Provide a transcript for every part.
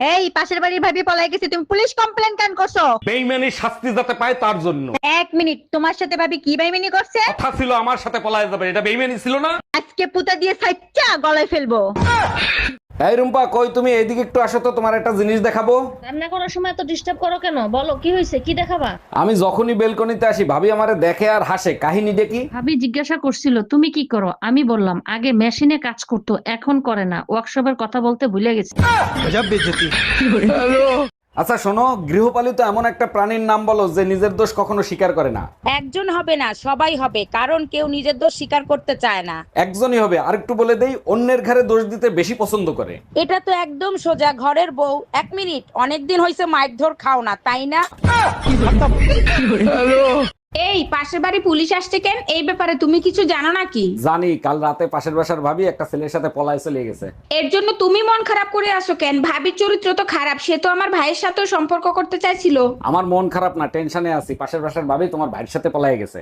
এই পাশের বাড়ির ভাবি পলাই গেছে তুমি পুলিশ কমপ্লেন কেন করছ? বেইমানি শাস্তি যাতে পায় তার জন্য। এক মিনিট তোমার সাথে ভাবি কি বেইমানি করছে? কথা ছিল আমার সাথে পলাই যাবে এটা বেইমানি ছিল না? আজকে পুতা দিয়ে সাইচ্চা গলায় ফেলব। এই রুম্পা কই তুমি? এইদিকে একটু আসো তো তোমার একটা জিনিস দেখাবো। রান্না করার সময় এত ডিস্টার্ব করো কেন? বলো কি হয়েছে? কি দেখাবা? আমি যখনই বেলকনিতে আসি ভাবি আমারে দেখে আর হাসে। কাহিনী দেখি। ভাবি জিজ্ঞাসা করছিল তুমি কি করো? আমি বললাম আগে মেশিনে কাজ করতো এখন করে না। ওয়ার্কশপের কথা বলতে ভুলে গেছি। আচ্ছা শোনো গৃহপালিত এমন একটা প্রাণীর নাম বলো যে নিজের দোষ কখনো স্বীকার করে না। একজন হবে না সবাই হবে কারণ কেউ নিজের দোষ স্বীকার করতে চায় না। একজনই হবে আর একটু বলে দেই অন্যের ঘরে দোষ দিতে বেশি পছন্দ করে। এটা তো একদম সোজা ঘরের বউ এক মিনিট অনেকদিন হয়েছে মাইক ধর খাও না তাই না? এই পাশের বাড়ি পুলিশ আসছে কেন? এই ব্যাপারে তুমি কিছু জানো নাকি? জানি কাল রাতে পাশের বাসার ভাবি একটা ছেলের সাথে পলায় চলে গেছে। এর জন্য তুমি মন খারাপ করে আসো কেন? ভাবির চরিত্র তো খারাপ সে তো আমার ভাইয়ের সাথেও সম্পর্ক করতে চাইছিল। আমার মন খারাপ না টেনশনে আছি। পাশের বাসার ভাবি তোমার ভাইয়ের সাথে পলায় গেছে।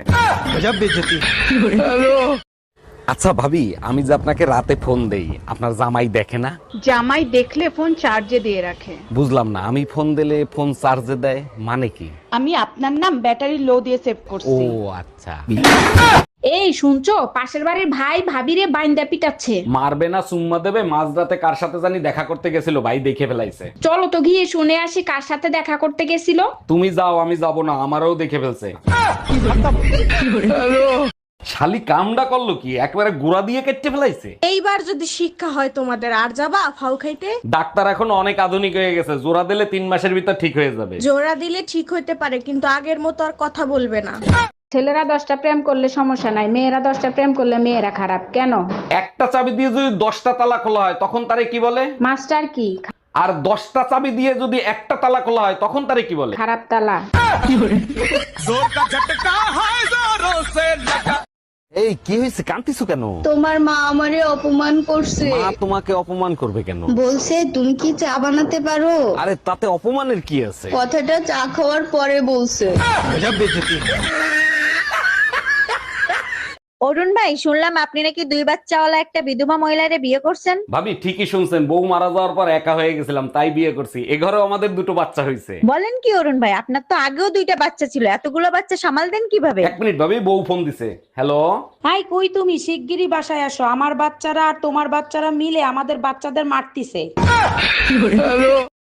আচ্ছা ভাবি আমি যে আপনাকে রাতে ফোন দেই আপনার জামাই দেখে না? জামাই দেখলে ফোন চার্জে দিয়ে রাখে। বুঝলাম না আমি ফোন দিলে ফোন চার্জে দেয় মানে কি? আমি আপনার নাম ব্যাটারি লো দিয়ে সেভ করছি। ও আচ্ছা। এই শুনছো? পাশের বাড়ির ভাই ভাবিরে বাইন্দা পিটাচ্ছে। মারবে না সুম্মা দেবে মাঝরাতে কার সাথে জানি দেখা করতে গেছিল ভাই দেখে ফেলাইছে। চলো তো গিয়ে শুনে আসি কার সাথে দেখা করতে গেছিল। তুমি যাও আমি যাব না আমারও দেখে ফেলছে। শালি কামডা করল কি? একবারে গুড়া দিয়ে কেটে ফেলাইছে? এইবার যদি শিক্ষা হয় তোমাদের আর যাবা ফাউ খাইতে? ডাক্তার এখন অনেক আধুনিক হয়ে গেছে। জোড়া দিলে তিন মাসের ভিতর ঠিক হয়ে যাবে। জোড়া দিলে ঠিক হইতে পারে কিন্তু আগের মতো আর কথা বলবে না। ছেলেরা দশটা প্রেম করলে সমস্যা নাই মেয়েরা দশটা প্রেম করলে মেয়েরা খারাপ। কেন? একটা চাবি দিয়ে যদি দশটা তালা খোলা হয় তখন তারে কি বলে? মাস্টার কি? আর দশটা চাবি দিয়ে যদি একটা তালা খোলা হয় তখন তারে কি বলে? খারাপ তালা। এই কি হয়েছে? কান্তিছো কেন? তোমার মা আমারে অপমান করছে। মা তোমাকে অপমান করবে কেন? বলছে তুমি কি চা বানাতে পারো? আরে তাতে অপমানের কি আছে? কথাটা চা খাওয়ার পরে বলছে। অরুণ ভাই শুনলাম আপনি নাকি দুই বাচ্চাওয়ালা একটা বিধবা মহিলারে বিয়ে করছেন। ভাবি ঠিকই শুনছেন বউ মারা যাওয়ার পর একা হয়ে গেছিলাম তাই বিয়ে করছি। এ ঘরেও আমাদের দুটো বাচ্চা হয়েছে বলেন কি অরুণ ভাই আপনার তো আগেও দুইটা বাচ্চা ছিল এতগুলো বাচ্চা সামাল দেন কীভাবে? এক মিনিট ভাবি বউ ফোন দিছে। হ্যালো? হাই কই তুমি? শিগগিরই বাসায় আসো। আমার বাচ্চারা আর তোমার বাচ্চারা মিলে আমাদের বাচ্চাদের মারতিছে।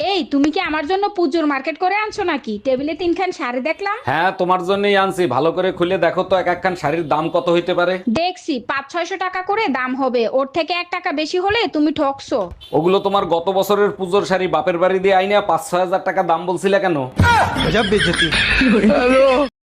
এই তুমি কি আমার জন্য পুজোর মার্কেট করে আনছো নাকি? টেবিলে তিনখান শাড়ি দেখলাম। হ্যাঁ তোমার জন্যই আনছি। ভালো করে খুলে দেখো তো এক একখান শাড়ির দাম কত হইতে পারে। দেখছি পাঁচ ছয়শো টাকা করে দাম হবে। ওর থেকে এক টাকা বেশি হলে তুমি ঠকছো। ওগুলো তোমার গত বছরের পুজোর শাড়ি বাপের বাড়ি দিয়ে আইনা পাঁচ ছয় হাজার টাকা দাম বলছিলে কেন?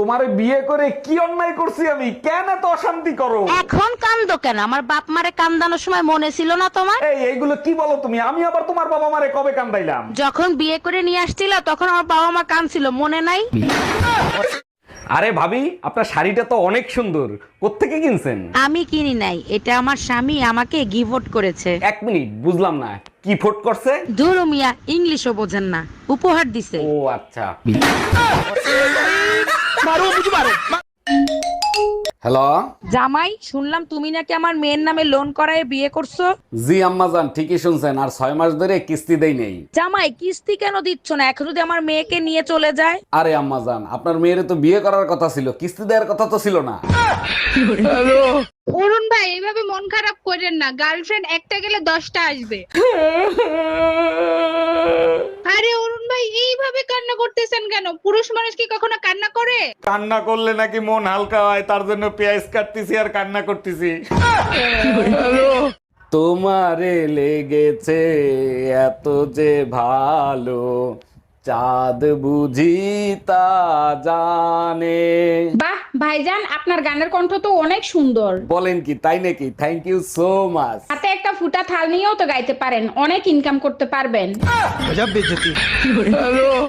তোমারে বিয়ে করে কি অন্যায় করছি আমি? কেন এত অশান্তি করো? এখন কান্দো কেন? আমার বাপ মারে কান্দানোর সময় মনে ছিল না তোমার? এই এইগুলো কি বলো তুমি? আমি আবার তোমার বাবা মারে কবে কান্দাইলাম? যখন বিয়ে করে নিয়ে আসছিল তখন আমার বাবা মা কাঁদছিল মনে নাই? আরে ভাবি আপনার শাড়িটা তো অনেক সুন্দর। কোত্থেকে কিনছেন? আমি কিনি নাই। এটা আমার স্বামী আমাকে গিফট করেছে। এক মিনিট বুঝলাম না। কি ফোট করছে? ধুরু মিয়া ইংলিশও বোঝেন না। উপহার দিছে। ও আচ্ছা। হ্যালো? জামাই শুনলাম তুমি নাকি আমার মেয়ের নামে লোন করায় বিয়ে করছ। জি আম্মা জান ঠিকই শুনছেন আর ছয় মাস ধরে কিস্তি দেই নেই। জামাই কিস্তি কেন দিচ্ছ না? এখন যদি আমার মেয়েকে নিয়ে চলে যায়। আরে আম্মা জান আপনার মেয়ের তো বিয়ে করার কথা ছিল কিস্তি দেওয়ার কথা তো ছিল না। অরুণ ভাই এইভাবে মন খারাপ করেন না। গার্লফ্রেন্ড একটা গেলে দশটা আসবে। আরে অরুণ ভাই এইভাবে কান্না করতেছেন কেন? পুরুষ মানুষ কি কখনো কান্না করে? কান্না করলে নাকি মন হালকা হয় তার জন্য পেঁয়াজ কাটতেছি আর কান্না করতেছি। তোমারে লেগেছে এত যে ভালো। চাঁদ বুঝি তা জানে। বাহ ভাইজান আপনার গানের কণ্ঠ তো অনেক সুন্দর। বলেন কি তাই নাকি? থ্যাংক ইউ সো মাচ হাতে একটা ফুটা থাল নিয়েও তো গাইতে পারেন অনেক ইনকাম করতে পারবেন।